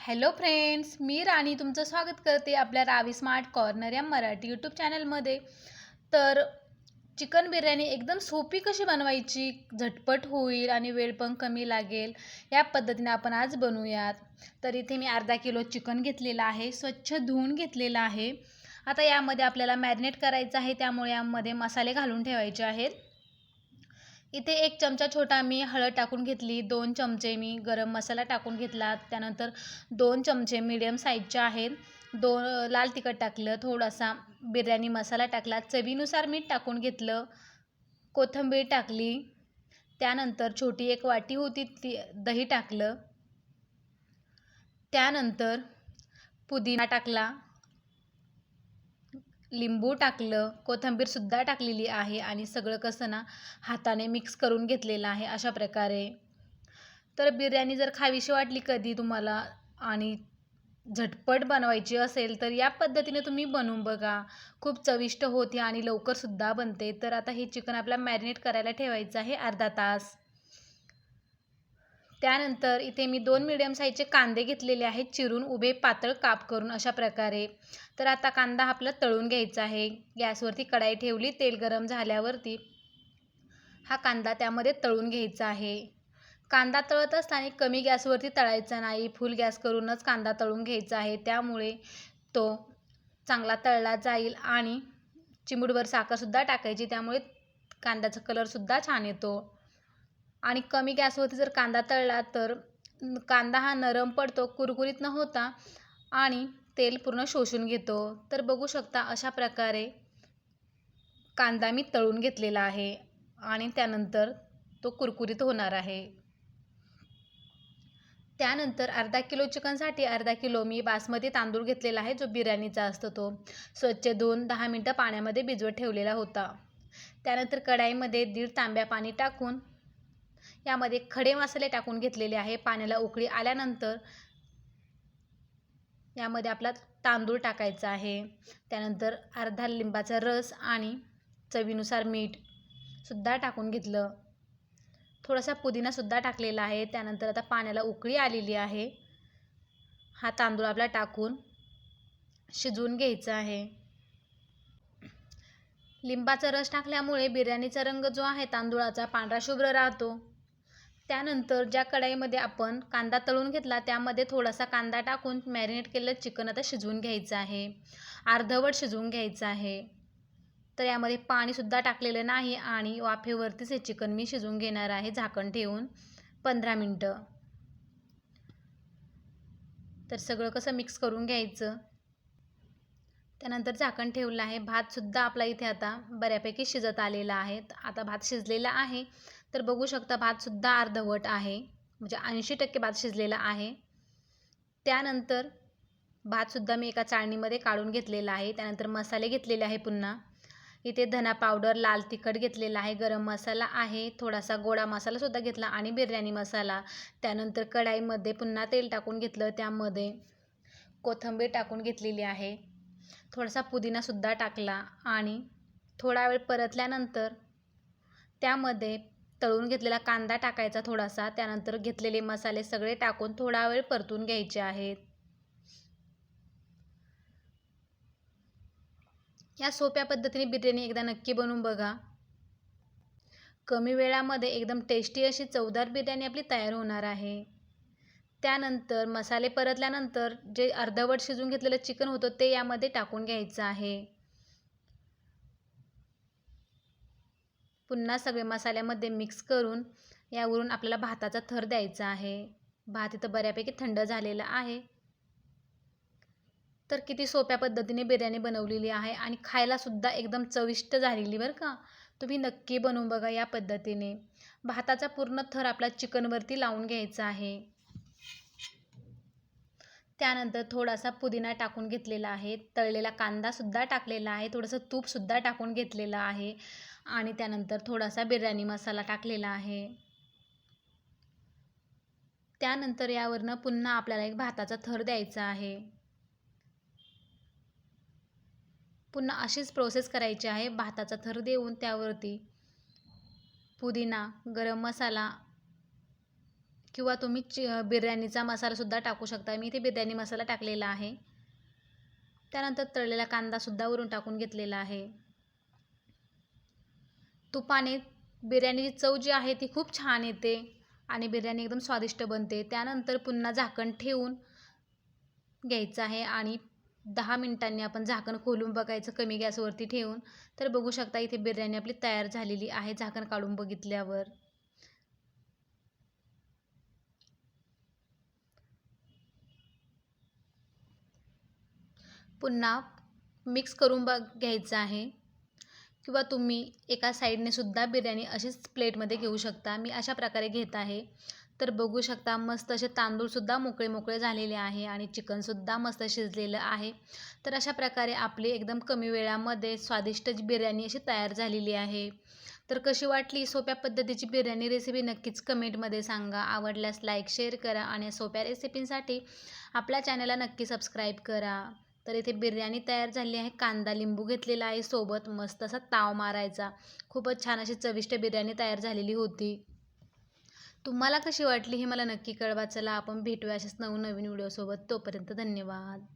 Hello friends मी राणी तुमचं स्वागत करते आपल्या रावी स्मार्ट कॉर्नर या मराठी यूट्यूब चॅनलमध्ये. तर चिकन बिर्याणी एकदम सोपी कशी बनवायची? झटपट होईल आणि वेळ पण कमी लागेल. या पद्धतीने आपण आज बनवूयात. तर इथे मी अर्धा किलो चिकन घेतलेलं आहे स्वच्छ धुवून घेतलेलं आहे. आता यामध्ये आपल्याला मॅरिनेट करायचं आहे त्यामुळे यामध्ये मसाले घालून ठेवायचे आहेत. इथे एक चमचा छोटा मी हळद टाकून घेतली दोन चमचे मी गरम मसाला टाकून घेतला त्यानंतर दोन चमचे मीडियम साईजचे आहेत. दोन लाल तिखट टाकलं थोडासा बिर्याणी मसाला टाकला चवीनुसार मीठ टाकून घेतलं कोथिंबीर टाकली त्यानंतर छोटी एक वाटी होती ती दही टाकलं त्यानंतर पुदिना टाकला लिंबू टाकलं कोथिंबीरसुद्धा टाकलेली आहे आणि सगळं कसं ना हाताने मिक्स करून घेतलेलं आहे अशा प्रकारे. तर बिर्याणी जर खावीशी वाटली कधी तुम्हाला आणि झटपट बनवायची असेल तर या पद्धतीने तुम्ही बनवून बघा. खूप चविष्ट होते आणि लवकरसुद्धा बनते. तर आता हे चिकन आपल्याला मॅरिनेट करायला ठेवायचं आहे अर्धा तास. त्यानंतर इथे मी दोन मिडियम साईजचे कांदे घेतलेले आहेत. चिरून उभे पातळ काप करून अशा प्रकारे. तर आता कांदा आपला तळून घ्यायचा आहे. गॅसवरती कढाई ठेवली. तेल गरम झाल्यावरती हा कांदा त्यामध्ये तळून घ्यायचा आहे. कांदा तळत असताना कमी गॅसवरती तळायचा नाही. फुल गॅस करूनच कांदा तळून घ्यायचा आहे. त्यामुळे तो चांगला तळला जाईल आणि चिमूडवर साखरसुद्धा टाकायची. त्यामुळे कांद्याचा कलरसुद्धा छान येतो. आणि कमी गॅसवरती जर कांदा तळला तर कांदा हा नरम पडतो कुरकुरीत न होता आणि तेल पूर्ण शोषून घेतो. तर बघू शकता अशा प्रकारे कांदा मी तळून घेतलेला आहे आणि त्यानंतर तो कुरकुरीत होणार आहे. त्यानंतर अर्धा किलो चिकनसाठी अर्धा किलो मी बासमती तांदूळ घेतलेला आहे जो बिर्याणीचा असतो तो. स्वच्छ धुवून दहा मिनटं पाण्यामध्ये भिजवत ठेवलेला होता. त्यानंतर कढाईमध्ये दीड तांब्या पाणी टाकून यामध्ये खडे मसाले टाकून घेतलेले आहे पाण्याला उकळी आल्यानंतर यामध्ये आपला तांदूळ टाकायचा आहे. त्यानंतर अर्धा लिंबाचा रस आणि चवीनुसार मीठ सुद्धा टाकून घेतलं. थोडासा पुदिनासुद्धा टाकलेला आहे. त्यानंतर आता पाण्याला उकळी आलेली आहे. हा तांदूळ आपला टाकून शिजवून घ्यायचा आहे. लिंबाचा रस टाकल्यामुळे बिर्याणीचा रंग जो आहे तांदूळाचा पांढरा शुभ्र राहतो. त्यानंतर ज्या कढाईमध्ये आपण कांदा तळून घेतला त्यामध्ये थोडासा कांदा टाकून मॅरिनेट केलेलं चिकन आता शिजवून घ्यायचं आहे. अर्धवट शिजवून घ्यायचं आहे. तर यामध्ये पाणीसुद्धा टाकलेलं नाही आणि वाफेवरतीच हे चिकन मी शिजवून घेणार आहे झाकण ठेवून पंधरा मिनटं. तर सगळं कसं मिक्स करून घ्यायचं. त्यानंतर झाकण ठेवलं आहे. भातसुद्धा आपला इथे आता बऱ्यापैकी शिजत आलेला आहे. आता भात शिजलेला आहे. तर बघू शकता भातसुद्धा अर्धवट आहे. म्हणजे ऐंशी टक्के भात शिजलेला आहे. त्यानंतर भातसुद्धा मी एका चाळणीमध्ये काढून घेतलेला आहे. त्यानंतर मसाले घेतलेले आहे पुन्हा. इथे धना पावडर लाल तिखट घेतलेला आहे गरम मसाला आहे थोडासा गोडा मसालासुद्धा घेतला आणि बिर्याणी मसाला. त्यानंतर कढाईमध्ये पुन्हा तेल टाकून घेतलं. त्यामध्ये कोथिंबीर टाकून घेतलेली आहे. थोडासा पुदिनासुद्धा टाकला आणि थोडा वेळ परतल्यानंतर त्यामध्ये तळून घेतलेला कांदा टाकायचा थोडासा त्यानंतर घेतलेले मसाले सगळे टाकून थोडा वेळ परतून घ्यायचे आहेत. या सोप्या पद्धतीने बिर्याणी एकदा नक्की बनवून बघा. कमी वेळामध्ये एकदम टेस्टी अशी चवदार बिर्याणी आपली तयार होणार आहे. त्यानंतर मसाले परतल्यानंतर जे अर्धवट शिजून घेतलेलं चिकन होतं ते यामध्ये टाकून घ्यायचं आहे. पुन्हा सगळे मसाल्यामध्ये मिक्स करून यावरून आपल्याला भाताचा थर द्यायचा आहे. भात इथं बऱ्यापैकी थंड झालेला आहे. तर किती सोप्या पद्धतीने बिर्याणी बनवलेली आहे आणि खायलासुद्धा एकदम चविष्ट झालेली बरं का. तुम्ही नक्की बनवून बघा या पद्धतीने. भाताचा पूर्ण थर आपला चिकनवरती लावून घ्यायचा आहे. त्यानंतर थोडासा पुदिना टाकून घेतलेला आहे. तळलेला कांदासुद्धा टाकलेला आहे. थोडंसं तूपसुद्धा टाकून घेतलेलं आहे. आणि त्यानंतर थोडासा बिर्याणी मसाला टाकलेला आहे. त्यानंतर यावरनं पुन्हा आपल्याला एक भाताचा थर द्यायचा आहे. पुन्हा अशीच प्रोसेस करायची आहे. भाताचा थर देऊन त्यावरती पुदिना गरम मसाला किंवा तुम्ही चि बिर्याणीचा मसालासुद्धा टाकू शकता. मी इथे बिर्याणी मसाला टाकलेला आहे. त्यानंतर तळलेला कांदासुद्धा वरून टाकून घेतलेला आहे. तुपाने बिर्याणीची चव जी आहे ती खूप छान येते आणि बिर्याणी एकदम स्वादिष्ट बनते. त्यानंतर पुन्हा झाकण ठेवून घ्यायचं आहे आणि दहा मिनिटांनी आपण झाकण खोलून बघायचं कमी गॅसवरती ठेवून. तर बघू शकता इथे बिर्याणी आपली तयार झालेली आहे झाकण काढून बघितल्यावर. पुन्हा मिक्स करून बघ घ्यायचं आहे. किंवा तुम्ही एका साईडने सुद्धा बिर्याणी अशीच प्लेटमध्ये घेऊ शकता. मी अशा प्रकारे घेत आहे. तर बघू शकता मस्त असे तांदूळसुद्धा मोकळे मोकळे झालेले आहे आणि चिकनसुद्धा मस्त शिजलेलं आहे. तर अशा प्रकारे आपली एकदम कमी वेळामध्ये स्वादिष्ट जी बिर्याणी अशी तयार झालेली आहे. तर कशी वाटली सोप्या पद्धतीची बिर्याणी रेसिपी नक्कीच कमेंटमध्ये सांगा. आवडल्यास लाईक शेअर करा आणि सोप्या रेसिपींसाठी आपल्या चॅनलला नक्की सबस्क्राईब करा. तर इथे बिर्याणी तयार झाली आहे. कांदा लिंबू घेतलेला आहे सोबत. मस्त असा ताव मारायचा. खूपच छान अशी चविष्ट बिर्याणी तयार झालेली होती. तुम्हाला कशी वाटली हे मला नक्की कळवा. चला आपण भेटूया अशाच नवनवीन व्हिडिओसोबत. तोपर्यंत धन्यवाद.